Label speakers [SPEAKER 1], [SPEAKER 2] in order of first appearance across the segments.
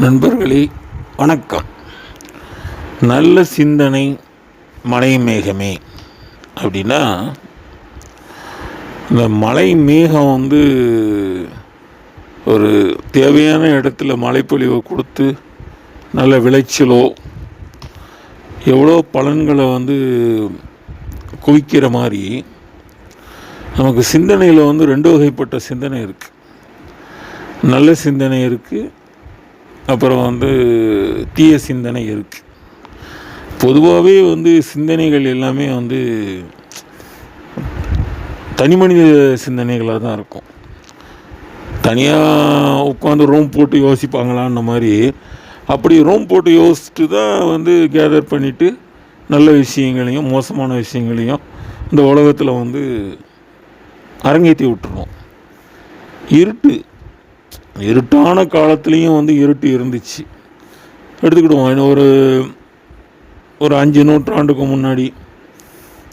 [SPEAKER 1] நண்பர்களே வணக்கம். நல்ல சிந்தனை மலை மேகமே அப்படின்னா இந்த மலை மேகம் வந்து ஒரு தேவையான இடத்துல மழைப்பொழிவை கொடுத்து நல்ல விளைச்சலோ எவ்வளோ பலன்களை வந்து குவிக்கிற மாதிரி நமக்கு சிந்தனையில் வந்து ரெண்டு வகைப்பட்ட சிந்தனை இருக்குது நல்ல சிந்தனை இருக்குது அப்புறம் வந்து தீய சிந்தனை இருக்குது பொதுவாகவே வந்து சிந்தனைகள் எல்லாமே வந்து தனி மனித சிந்தனைகளாக தான் இருக்கும். தனியாக உட்காந்து ரூம் போட்டு யோசிப்பாங்களான்ற மாதிரி அப்படி ரூம் போட்டு யோசிச்சுட்டு தான் வந்து கேதர் பண்ணிவிட்டு நல்ல விஷயங்களையும் மோசமான விஷயங்களையும் இந்த உலகத்தில் வந்து அரங்கேற்றி விட்டுருவோம். இருட்டு. இருட்டான காலத்துலேயும் வந்து இருட்டு இருந்துச்சு. எடுத்துக்கிடுவோம். இன்னும் ஒரு ஒரு அஞ்சு நூற்றாண்டுக்கு முன்னாடி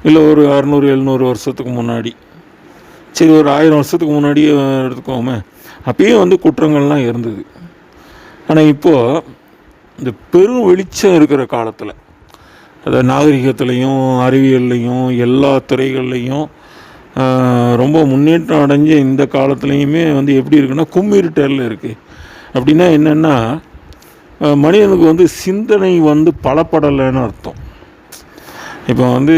[SPEAKER 1] இல்லை ஒரு அறநூறு எழுநூறு வருஷத்துக்கு முன்னாடி. சரி ஒரு ஆயிரம் வருஷத்துக்கு முன்னாடியே எடுத்துக்கோமே. அப்பயும் வந்து குற்றங்கள்லாம் இருந்தது. ஆனால் இப்போது இந்த பெரும் வெளிச்சம் இருக்கிற காலத்தில் அதை நாகரிகத்துலேயும் அறிவியல்லையும் எல்லா துறைகள்லையும் ரொம்ப முன்னேற்றம் அடைஞ்ச இந்த காலத்துலேயுமே வந்து எப்படி இருக்குன்னா கும்மிருட்டரில் இருக்குது அப்படின்னா என்னென்னா மனிதனுக்கு வந்து சிந்தனை வந்து பலப்படலைன்னு அர்த்தம். இப்போ வந்து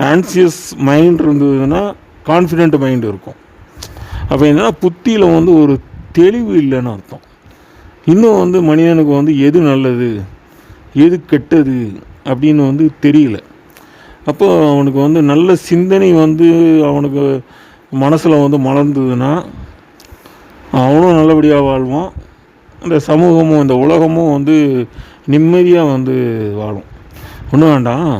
[SPEAKER 1] கான்சியஸ் மைண்ட் இருந்ததுன்னா கான்ஃபிடென்ட் மைண்ட் இருக்கும். அப்போ என்னன்னா புத்தியில் வந்து ஒரு தெளிவு இல்லைன்னு அர்த்தம். இன்னும் வந்து மனிதனுக்கு வந்து எது நல்லது எது கெட்டது அப்படின்னு வந்து தெரியல. அப்போ அவனுக்கு வந்து நல்ல சிந்தனை வந்து அவனுக்கு மனசில் வந்து மலர்ந்ததுன்னா அவனும் நல்லபடியாக வாழ்வான். இந்த சமூகமும் இந்த உலகமும் வந்து நிம்மதியாக வந்து வாழும். ஒன்றும் வேண்டாம்.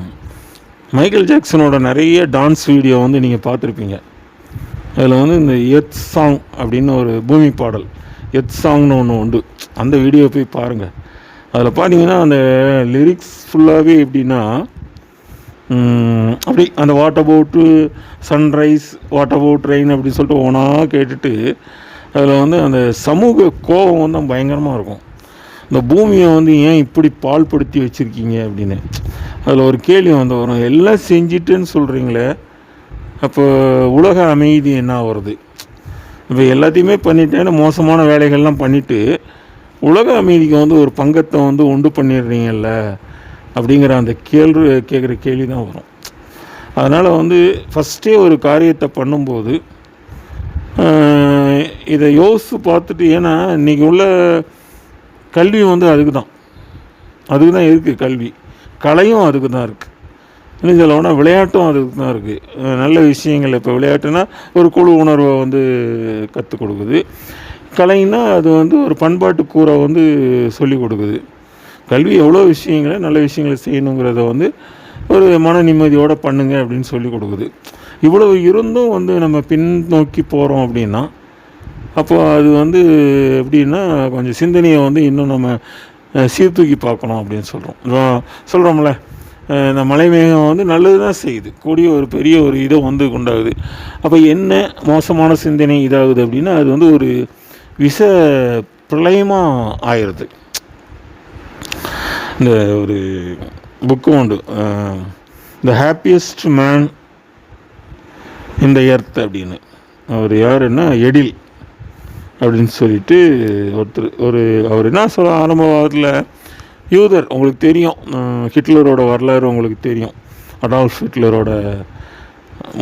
[SPEAKER 1] மைக்கேல் ஜாக்சனோட நிறைய டான்ஸ் வீடியோ வந்து நீங்கள் பார்த்துருப்பீங்க. அதில் வந்து இந்த எத் சாங் அப்படின்னு ஒரு பூமி பாடல் எத் சாங்னு ஒன்று உண்டு. அந்த வீடியோ போய் பாருங்கள் அதில் பார்த்தீங்கன்னா அந்த லிரிக்ஸ் ஃபுல்லாகவே எப்படின்னா அப்படி அந்த what about sunrise what about rain அப்படின்னு சொல்லிட்டு ஒன்றா கேட்டுட்டு அதில் வந்து அந்த சமூக கோபம் வந்து பயங்கரமாக இருக்கும். இந்த பூமியை வந்து ஏன் இப்படி பால்படுத்தி வச்சுருக்கீங்க அப்படின்னு. அதில் ஒரு கேள்வி வந்து வரும். எல்லாம் செஞ்சிட்டுன்னு சொல்கிறீங்களே அப்போ உலக அமைதி என்ன வருது இப்போ எல்லாத்தையுமே பண்ணிட்டேன்னு மோசமான வேலைகள்லாம் பண்ணிவிட்டு உலக அமைதிக்கு வந்து ஒரு பங்கத்தை வந்து உண்டு பண்ணிடுறீங்கல்ல? அப்படிங்கிற அந்த கேள்வி கேட்குற கேள்வி தான் வரும். அதனால் வந்து ஃபஸ்ட்டே ஒரு காரியத்தை பண்ணும்போது இதை யோசித்து பார்த்துட்டு ஏன்னா இன்றைக்கி உள்ள கல்வி வந்து அதுக்கு தான் அதுக்கு தான் இருக்குது கல்வி. கலையும் அதுக்கு தான் இருக்குது இன்னும் சொல்லணும்னா விளையாட்டும் அதுக்கு தான் இருக்குது நல்ல விஷயங்கள் இப்போ விளையாட்டுனா ஒரு குழு உணர்வை வந்து கற்றுக் கொடுக்குது. கலைன்னா அது வந்து ஒரு பண்பாட்டு கூரை வந்து சொல்லிக் கொடுக்குது. கல்வி எவ்வளோ விஷயங்களை நல்ல விஷயங்களை செய்யணுங்கிறத வந்து ஒரு மன நிம்மதியோடு பண்ணுங்க அப்படின்னு சொல்லி கொடுக்குது. இவ்வளவு இருந்தும் வந்து நம்ம பின்னோக்கி போகிறோம் அப்படின்னா அப்போ அது வந்து எப்படின்னா கொஞ்சம் சிந்தனையை வந்து இன்னும் நம்ம சீர்தூக்கி பார்க்கணும் அப்படின்னு சொல்கிறோம் சொல்கிறோம்ல இந்த மலை மேகம் வந்து நல்லது தான் செய்யுது. கூடிய ஒரு பெரிய ஒரு இதை வந்து உண்டாகுது. அப்போ என்ன மோசமான சிந்தனை இதாகுது அப்படின்னா அது வந்து ஒரு விஷ பிரளயமாக ஆயிடுது. இந்த ஒரு புக்கு உண்டு. த ஹாப்பியஸ்ட் மேன் இந்த எர்த் அப்படின்னு. அவர் யாருன்னா எடில் அப்படின்னு சொல்லிட்டு ஒருத்தர் ஒரு அவர் என்ன சொல்ல ஆரம்ப யூதர் உங்களுக்கு தெரியும். ஹிட்லரோட வரலாறு உங்களுக்கு தெரியும். அடால்ஃப் ஹிட்லரோட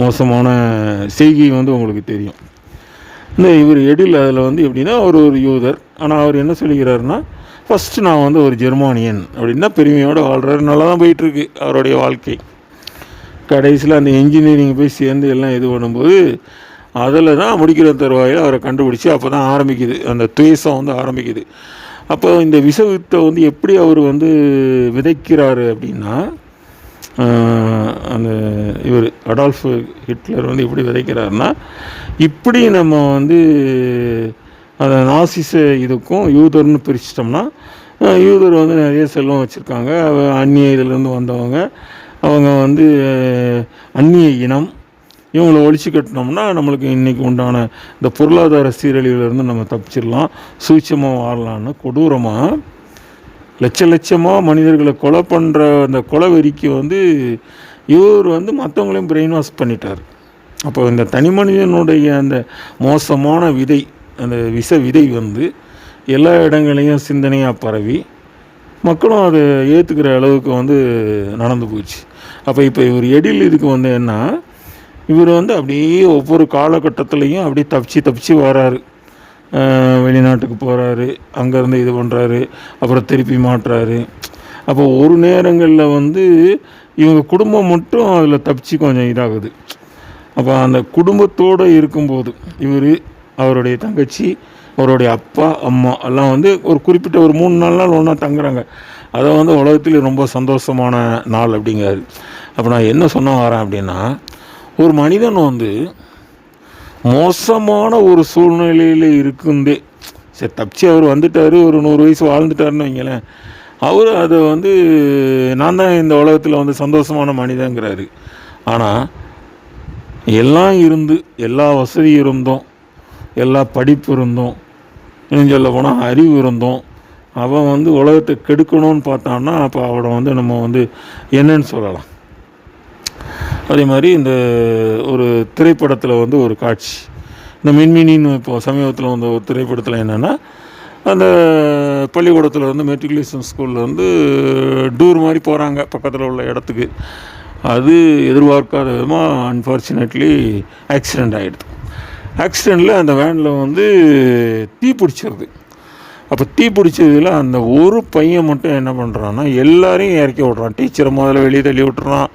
[SPEAKER 1] மோசமான செய்கை வந்து உங்களுக்கு தெரியும். இந்த இவர் எடில் அதில் வந்து எப்படின்னா அவர் ஒரு யூதர். ஆனால் அவர் என்ன சொல்லிக்கிறாருன்னா ஃபஸ்ட்டு நான் வந்து ஒரு ஜெர்மானியன் அப்படின்னா பெருமையோடு வாழ்கிறாரு நல்லா தான் போயிட்டுருக்கு அவருடைய வாழ்க்கை. கடைசியில் அந்த இன்ஜினியரிங் போய் சேர்ந்து எல்லாம் இது பண்ணும்போது அதில் தான் முடிக்கிற தருவாயில் அவரை கண்டுபிடிச்சி அப்போ தான் ஆரம்பிக்குது. அந்த துவேஷம் வந்து ஆரம்பிக்குது. அப்போ இந்த விஷவித்தை வந்து எப்படி அவர் வந்து விதைக்கிறாரு அப்படின்னா அந்த இவர் அடால்ஃப் ஹிட்லர் வந்து எப்படி விதைக்கிறாருன்னா இப்படி நம்ம வந்து அந்த நாசிச இதுக்கும் யூதர்னு பிரிச்சிட்டோம்னா யூதர் வந்து நிறைய செல்வம் வச்சுருக்காங்க. அந்நிய இதிலேருந்து வந்தவங்க. அவங்க வந்து அந்நிய இனம். இவங்களை ஒழிச்சு கட்டினோம்னா நம்மளுக்கு இன்றைக்கி உண்டான இந்த பொருளாதார சீரழிவிலிருந்து நம்ம தப்பிச்சிடலாம். சூட்சமாக வாழலான்னு கொடூரமாக லட்ச லட்சமாக மனிதர்களை கொலை பண்ணுற அந்த கொலை வெறிக்கு வந்து இவர் வந்து மற்றவங்களையும் பிரெயின் வாஷ் பண்ணிட்டார். அப்போ இந்த தனி மனிதனுடைய அந்த மோசமான விதை அந்த விஷ விதை வந்து எல்லா இடங்களையும் சிந்தனையாக பரவி மக்களும் அதை ஏற்றுக்கிற அளவுக்கு வந்து நடந்து போச்சு. அப்போ இப்போ இவர் எடில் இதுக்கு வந்து என்ன இவர் வந்து அப்படியே ஒவ்வொரு காலகட்டத்துலேயும் அப்படியே தப்பிச்சு தப்பிச்சு வராரு. வெளிநாட்டுக்கு போகிறாரு அங்கேருந்து இது பண்ணுறாரு அப்புறம் திருப்பி மாட்டுறாரு. அப்போ ஒரு நேரங்களில் வந்து இவங்க குடும்பம் மட்டும் அதில் தப்பிச்சு கொஞ்சம் இதாகுது. அப்போ அந்த குடும்பத்தோடு இருக்கும்போது இவர் அவருடைய தங்கச்சி அவருடைய அப்பா அம்மா எல்லாம் வந்து ஒரு குறிப்பிட்ட ஒரு மூணு நாலு நாள் ஒன்றா தங்குறாங்க. அதை வந்து உலகத்தில் ரொம்ப சந்தோஷமான நாள் அப்படிங்கிறது அப்போ நான் என்ன சொன்ன வரேன் அப்படின்னா ஒரு மனிதன் வந்து மோசமான ஒரு சூழ்நிலையில் இருக்குந்தே. சரி தப்பிச்சு அவர் வந்துட்டார் ஒரு நூறு வயசு வாழ்ந்துட்டாருன்னு வைங்களேன். அவர் அதை வந்து நான் தான் இந்த உலகத்தில் வந்து சந்தோஷமான மனிதங்கிறாரு. ஆனால் எல்லாம் இருந்து எல்லா வசதியும் இருந்தோம் எல்லா படிப்பு இருந்தும் இன்னும் சொல்ல போனால் அறிவு இருந்தும் அவன் வந்து உலகத்தை கெடுக்கணும்னு பார்த்தான்னா அப்போ அவனை வந்து நம்ம வந்து என்னன்னு சொல்லலாம். அதே மாதிரி இந்த ஒரு திரைப்படத்தில் வந்து ஒரு காட்சி. இந்த மின்மினின்னு இப்போ சமீபத்தில் வந்த ஒரு திரைப்படத்தில் என்னென்னா அந்த பள்ளிக்கூடத்தில் வந்து மெட்ரிகுலேஷன் ஸ்கூலில் வந்து டூர் மாதிரி போகிறாங்க பக்கத்தில் உள்ள இடத்துக்கு. அது எதிர்பார்க்காத விதமாக அன்ஃபார்ச்சுனேட்லி ஆக்சிடெண்ட் ஆகிடுது ஆக்சிடெண்ட்டில் அந்த வேனில் வந்து தீ பிடிச்சிருது. அப்போ தீ பிடிச்சதில் அந்த ஒரு பையன் மட்டும் என்ன பண்ணுறான்னா எல்லாரையும் இறக்கி விட்றான். டீச்சரை முதல்ல வெளியே தள்ளி விட்டுறான்.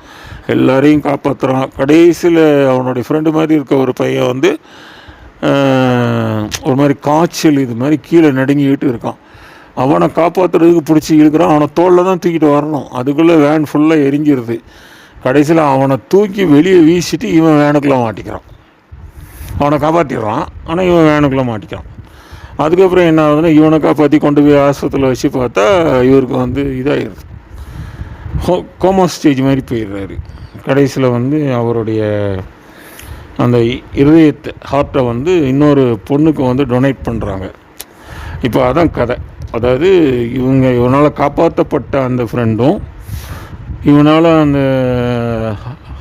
[SPEAKER 1] எல்லாரையும் காப்பாற்றுறான் கடைசியில் அவனுடைய ஃப்ரெண்டு மாதிரி இருக்க ஒரு பையன் வந்து ஒரு மாதிரி காய்ச்சல் இது மாதிரி கீழே நடுங்கிக்கிட்டு இருக்கான். அவனை காப்பாற்றுறதுக்கு பிடிச்சி இழுக்கிறான். அவனை தோளில் தான் தூக்கிட்டு வரணும். அதுக்குள்ளே வேன் ஃபுல்லாக எரிஞ்சிருது. கடைசியில் அவனை தூக்கி வெளியே வீசிட்டு இவன் வேனுக்குள்ளே மாட்டிக்கிறான். அவனை காப்பாற்றிடுறான் ஆனால் இவன் வேனுக்குள்ளே மாட்டிக்கிறான். அதுக்கப்புறம் என்ன ஆகுதுன்னா இவனை காப்பாற்றி கொண்டு போய் ஆஸ்பத்திரியில் வச்சு பார்த்தா இவருக்கு வந்து இதாகிடுது ஹோ கோமா ஸ்டேஜ் மாதிரி போயிடுறாரு. கடைசியில் வந்து அவருடைய அந்த இருதயத்தை ஹார்ட்டை வந்து இன்னொரு பொண்ணுக்கு வந்து டொனேட் பண்ணுறாங்க இப்போ அதான் கதை. அதாவது இவங்க இவனால் காப்பாற்றப்பட்ட அந்த ஃப்ரெண்டும் இவனால் அந்த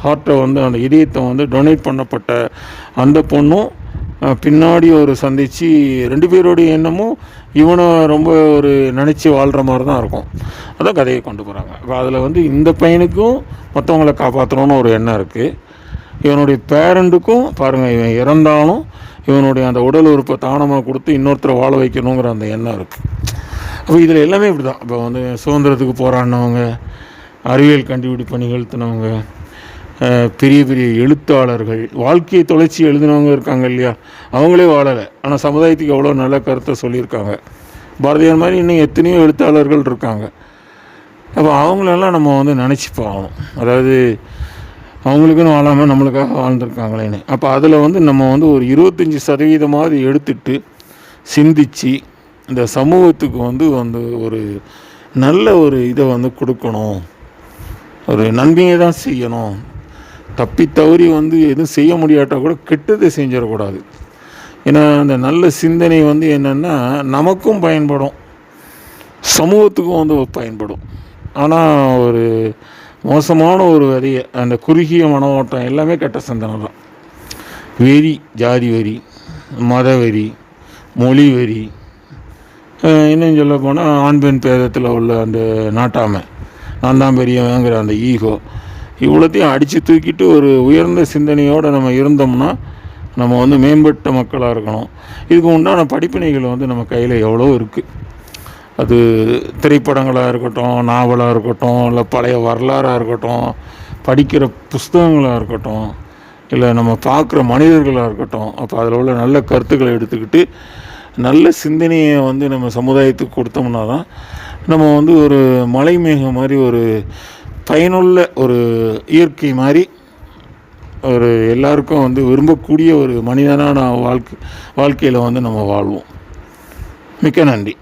[SPEAKER 1] ஹார்ட்டை வந்து அந்த இதயத்தை வந்து டொனேட் பண்ணப்பட்ட அந்த பொண்ணும் பின்னாடி ஒரு சந்தித்து ரெண்டு பேருடைய எண்ணமும் இவனை ரொம்ப ஒரு நினச்சி வாழ்கிற மாதிரி தான் இருக்கும். அதான் கதையை கொண்டு போகிறாங்க இப்போ அதில் வந்து இந்த பையனுக்கும் மற்றவங்கள காப்பாற்றணும்னு ஒரு எண்ணம் இருக்குது இவனுடைய பேரண்ட்டுக்கும் பாருங்கள் இவன் இறந்தாலும் இவனுடைய அந்த உடல் உறுப்பை தானமாக கொடுத்து இன்னொருத்தரை வாழ வைக்கணுங்கிற அந்த எண்ணம் இருக்குது அப்போ இதில் எல்லாமே இப்படி தான் இப்போ வந்து சுதந்திரத்துக்கு போராடினவங்க அறிவியல் கண்டுபிடிப்பை நிகழ்த்தினவங்க பெரிய பெரிய எழுத்தாளர்கள். வாழ்க்கையை தொலைச்சி எழுதினவங்க இருக்காங்க இல்லையா? அவங்களே வாழலை. ஆனால் சமுதாயத்துக்கு எவ்வளோ நல்ல கருத்தை சொல்லியிருக்காங்க. பாரதியார் மாதிரி இன்னும் எத்தனையோ எழுத்தாளர்கள் இருக்காங்க. அப்போ அவங்களெல்லாம் நம்ம வந்து நினச்சி பார்க்கணும். அதாவது அவங்களுக்குன்னு வாழாமல் நம்மளுக்காக வாழ்ந்துருக்காங்களேன்னு. அப்போ அதில் வந்து நம்ம வந்து ஒரு இருபத்தஞ்சி சதவீதமாவது எடுத்துட்டு சிந்தித்து இந்த சமூகத்துக்கு வந்து வந்து ஒரு நல்ல ஒரு இதை வந்து கொடுக்கணும். ஒரு நன்மையை தான் செய்யணும். தப்பி தவறி வந்து எதுவும் செய்ய முடியாட்டால் கூட கெட்டதை செஞ்சிடக்கூடாது. ஏன்னா அந்த நல்ல சிந்தனை வந்து என்னென்னா நமக்கும் பயன்படும். சமூகத்துக்கும் வந்து பயன்படும். ஆனால் ஒரு மோசமான ஒரு வரியை அந்த குறுகிய மன ஓட்டம் எல்லாமே கெட்ட சிந்தனை தான். வெறி ஜாதி வெறி மத வெறி மொழி வெறி இன்னும் சொல்ல போனால் ஆண் பெண் பேதத்தில் உள்ள அந்த நாட்டாமை. நான் தான் பெரியவங்கிற அந்த ஈகோ. இவ்வளோத்தையும் அடித்து தூக்கிட்டு ஒரு உயர்ந்த சிந்தனையோடு நம்ம இருந்தோம்னா நம்ம வந்து மேம்பட்ட மக்களாக இருக்கணும். இதுக்கு உண்டான படிப்பினைகள் வந்து நம்ம கையில் எவ்வளோ இருக்குது அது திரைப்படங்களாக இருக்கட்டும் நாவலாக இருக்கட்டும் இல்லை பழைய வரலாறாக இருக்கட்டும் படிக்கிற புஸ்தகங்களாக இருக்கட்டும் இல்லை நம்ம பார்க்குற மனிதர்களாக இருக்கட்டும் அப்போ அதில் உள்ள நல்ல கருத்துக்களை எடுத்துக்கிட்டு நல்ல சிந்தனையை வந்து நம்ம சமுதாயத்துக்கு கொடுத்தோம்னா தான் நம்ம வந்து ஒரு மலை மேகம் மாதிரி ஒரு பயனுள்ள ஒரு இயற்கை மாதிரி ஒரு எல்லாருக்கும் வந்து விரும்பக்கூடிய ஒரு மனிதனான வாழ்க்கை வாழ்க்கையில் வந்து நம்ம வாழ்வோம். மிக்க நன்றி.